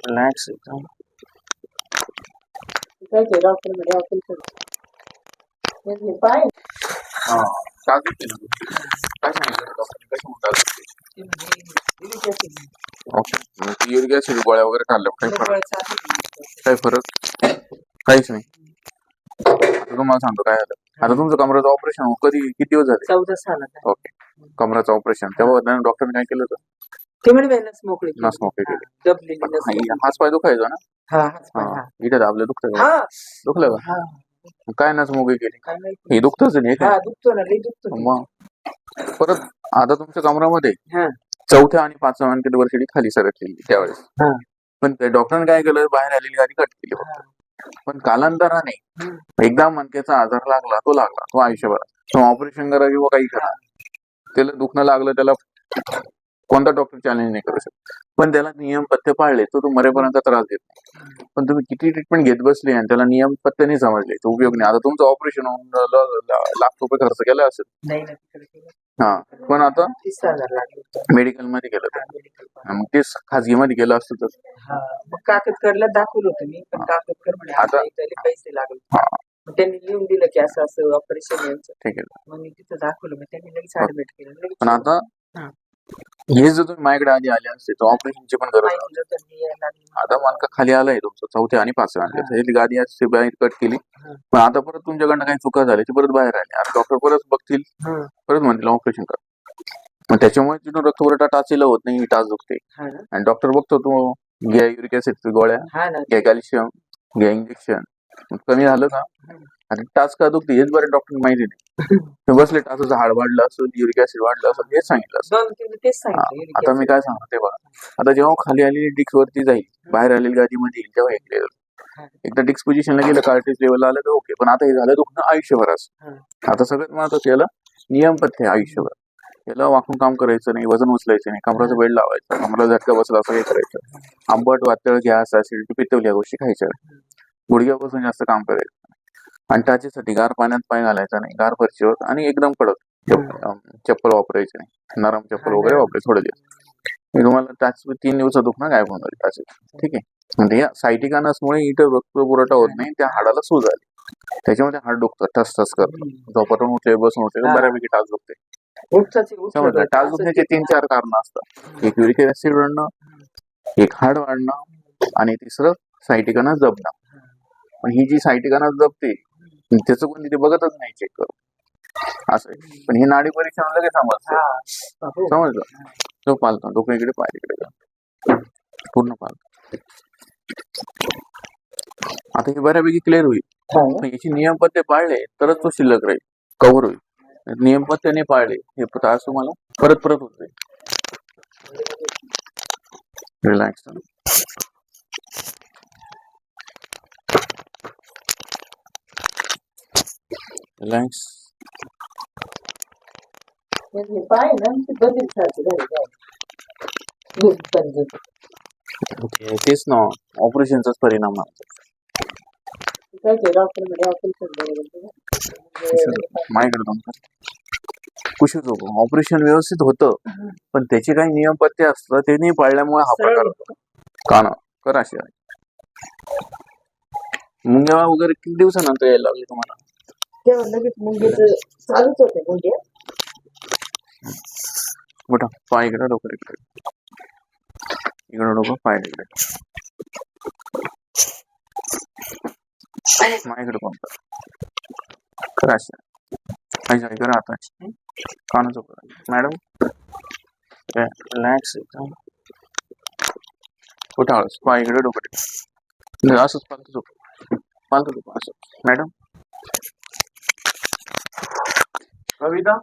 Relax एकदम. हा okay uric acid गोळ्या वगैरे खाल्ल्या. काय फरक? काय फरक? काहीच नाही. आता तुम्हाला सांगतो काय झालं. आता तुमचं कमराचं ऑपरेशन कधी किती दिवस झाले? ओके कमराचं ऑपरेशन तेव्हा डॉक्टरने काय केलं होतं? ते म्हणे बाई नस मोकळी केली. नस मोकळी केली. हा, दबलेली नस मोकळी. हाच पाय दुखायचा ना हा हाच पाय, हा हा. इथे दाबलं दुखतं? हा दुखलं का हा काय नस मोकळी केली काय माहिती हे दुखतच नाही हा का दुखतो ना लई दुखतो ते. मग परत आता तुमच्या कमरामध्ये हा चौथ्या आणि पाचव्या मानकेट वर्षी खाली सरकलेली त्यावेळेस हा पण ते डॉक्टरने काय केलं बाहेर आलेली गाडी कट केली हा. पण कालांतराने हम्म. एकदा मनकेचा आजार लागला तो लागला तो आयुष्यभर तो ऑपरेशन करा किंवा काही करा त्याला दुखणं लागलं त्याला कोणता डॉक्टर चॅलेंज नाही करू शकत. पण त्याला नियम पथ्य पाळले तर तो मरेपर्यंत त्रास देत नाही. पण तुम्ही किती ट्रीटमेंट घेत बसले आणि त्याला नियम पथ्य नाही समजले तर उपयोग नाही. आता तुमचं ऑपरेशन होऊन लाख रुपये खर्च केला असेल. हा पण आता मेडिकलमध्ये तर. पण. मग तेच खाजगी मध्ये केलं असतं तर. काकतकरला दाखवलं होतं मी पण म्हणे आता- पैसे लागले. त्यांनी लिहून दिलं की असं असं ऑपरेशन ठीक आहे. मग मी तिथं दाखवलं मग त्यांनी लगेच ऍडमिट केलं. पण आता हा. जर तुम्ही माझ्याकडे आधी आले असते तर ऑपरेशनची पण गरज नव्हती. आता मानका खाली आलाय तुमचं चौथ्या आणि पाचव्या. अंकाचं. ही गादी असते बाहेर कट केली. पण आता परत तुमच्याकडनं काही चुका झाली ती परत बाहेर आली आता डॉक्टर परत बघतील परत म्हणतील ऑपरेशन कर मग त्याच्यामुळे तिथून रक्तपुरवठा टाचीला होत नाही ही टाच दुखते हा ना आणि डॉक्टर बघतो तू घ्या युरिक ऍसिडची गोळ्या हा ना घ्या कॅल्शियम घ्या इंजेक्शन कमी झालं का आणि टाच का दुखते हेच बरे डॉक्टर माहिती नाही. बसले टाचाचं हाड वाढलं असेल युरिक ऍसिड वाढलं असेल हेच सांगितलं हा, आता मी काय सांगतो ते बघा. आता जेव्हा खाली आलेली डिक्स वरती जाईल बाहेर आलेली गादीमध्ये येईल तेव्हा एक लेवल. एकदा डिक्स पोझिशनला गेलं कार्टेज लेवल आलं तर ओके पण आता हे झालं दुखणं आयुष्यभराचं हा. आता सगळ्यात महत्वाचं याला नियमपथ्य आहे आयुष्यभर. याला वाकून काम करायचं नाही वजन उचलायचं नाही कमराचं बेड लावायचं कमरा झटका बसला असं हे करायचं. आंबट वातळ गॅस ऍसिडिटी पित्तवली या गोष्टी खायच्या. गुडघ्यापासून जास्त काम करायचं. आणि टाचेसाठी गार पाण्यात पाय घालायचा नाही. गार फरशीवर आणि एकदम कडक. चप्पल वापरायची नाही. नरम चप्पल वगैरे. वापरायचे थोडे दिवस. मी तुम्हाला टाच तीन दिवसात दुखणं गायब होणार टाचे ठीक आहे. म्हणजे या सायटिका नसमुळे इथं रक्त पुरवठा होत नाही. त्या हाडाला सूज आली. त्याच्यामध्ये हाड दुखतं ठस ठस करतं झोपातून उठले बसून उठले. बऱ्यापैकी टाच दुखते. समजलं? टाच दुखण्याचे तीन चार कारण असतात. एक युरिक ऍसिड वाढणं एक हाड वाढणं आणि तिसरं सायटिकाना जपणं. पण ही जी सायटिकाना जपते त्याचं कोणी ते बघतच नाही चेक करून. असं. पण हे नाडी परीक्षण लगेच समजतं. समजलं? तो पालतो. डोकं इकडे पाय इकडे. पूर्ण पालतो. आता हे बऱ्यापैकी क्लिअर होईल. हा. याची नियमपत्ते पाळले तरच तो शिल्लक राहील. कव्हर होईल. नियमपत्ते नाही पाळले. हे त्रास तुम्हाला परत परत होत रिलॅक्स रिलॅक्स पाय ना बदल झाले. ओके तेच ना ऑपरेशनचाच परिणाम काय ऑपरेशन बरोबर माझ्याकडे दोन कुशल ऑपरेशन व्यवस्थित होतं पण त्याचे काही नियम पत्ते असतात ते नाही पाळल्यामुळे हा प्रकार होतो. का ना? करा शिवाय. मुंग्या वगैरे किती दिवसानंतर यायला लागले तुम्हाला? तेव्हा लगेच मुंगीच चालूच होते मोठा पाय इकडे डोकं इकडे इकडे डोकं पाय इकडे माझ्याकडे कोणतं करा शिवाय ऐका ऐका आता. कानाचं मॅडम? रिलॅक्स एकदम कुठं आळस पाय इकडे डोकं इकडे. असंच पालतं झोप. पालतं झोप असं. मॅडम? कविता?